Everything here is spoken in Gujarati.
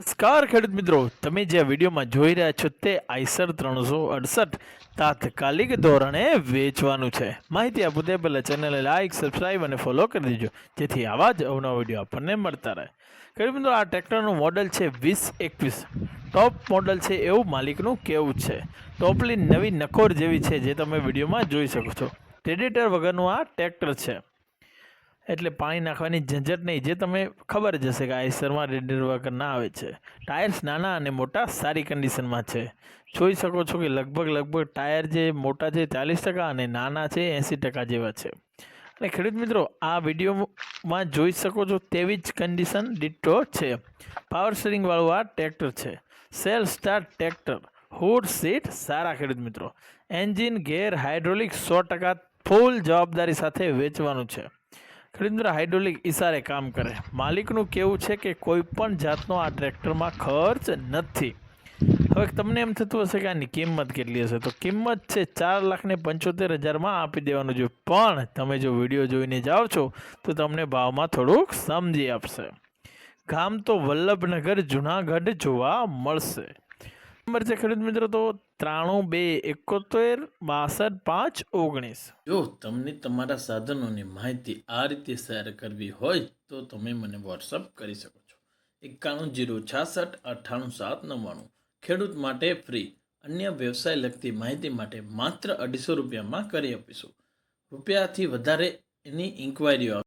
નમસ્કાર ખેડૂત મિત્રો, તમે જે વિડીયોમાં જોઈ રહ્યા છો તે આઈસર ત્રણસો અડસઠ તાત્કાલિક ધોરણે વેચવાનું છે. માહિતી આપું તે પહેલાં ચેનલને લાઇક સબસ્ક્રાઈબ અને ફોલો કરી દેજો, જેથી આવા જ અવનવા વીડિયો આપણને મળતા રહે. ખેડૂત મિત્રો, આ ટ્રેક્ટરનું મોડલ છે વીસ એકવીસ. ટોપ મોડલ છે એવું માલિકનું કેવું છે. ટોપલી નવી નકોર જેવી છે જે તમે વિડીયોમાં જોઈ શકો છો. ટ્રેડિટર વગરનું આ ટ્રેક્ટર છે. એટલે પાણી નાખવાની ઝંઝટ નહીં, જે તમે ખબર જ હશે કે આઈસરમાં રેડિયર વર્કર ના આવે છે. ટાયર્સ નાના અને મોટા સારી કન્ડિશનમાં છે. જોઈ શકો છો કે લગભગ લગભગ ટાયર જે મોટા છે ચાલીસ ટકા અને નાના છે એંસી ટકા જેવા છે. અને ખેડૂત મિત્રો, આ વિડીયોમાં જોઈ શકો છો તેવી જ કન્ડિશન ડિટ્ટો છે. પાવર સ્ટીરિંગવાળું આ ટ્રેક્ટર છે. Cell star tractor. Hood seat સારા ખેડૂત મિત્રો. એન્જિન ગેર હાઇડ્રોલિક સો ટકા ફૂલ જવાબદારી સાથે વેચવાનું છે. મિત્રો હાઇડ્રોલિક ઇશારે કામ કરે. માલિકનું કેવું છે કે કોઈ પણ જાતનો આ ટ્રેક્ટરમાં ખર્ચ નથી. હવે તમને એમ થતું હશે કે આની કિંમત કેટલી હશે? તો કિંમત છે ચાર લાખને પંચોતેર હજારમાં આપી દેવાનું છે. પણ તમે જો વીડિયો જોઈને જાઓ છો, તો તમને ભાવમાં થોડુંક સમજી આપશે. ગામ તો વલ્લભનગર, જુનાગઢ જોવા મળશે. નંબર છે ખેડૂત મિત્રો, તો ત્રાણું બે એકોતેર બાસઠ પાંચ ઓગણીસ. જો તમને તમારા સાધનોની માહિતી આ રીતે શેર કરવી હોય, તો તમે મને વોટ્સઅપ કરી શકો છો. એકાણું જીરો છાસઠ અઠ્ઠાણું સાત નવ્વાણું. ખેડૂત માટે ફ્રી. અન્ય વ્યવસાય લગતી માહિતી માટે માત્ર અઢીસો રૂપિયામાં કરી આપીશું. રૂપિયાથી વધારે એની ઇન્ક્વાયરીઓ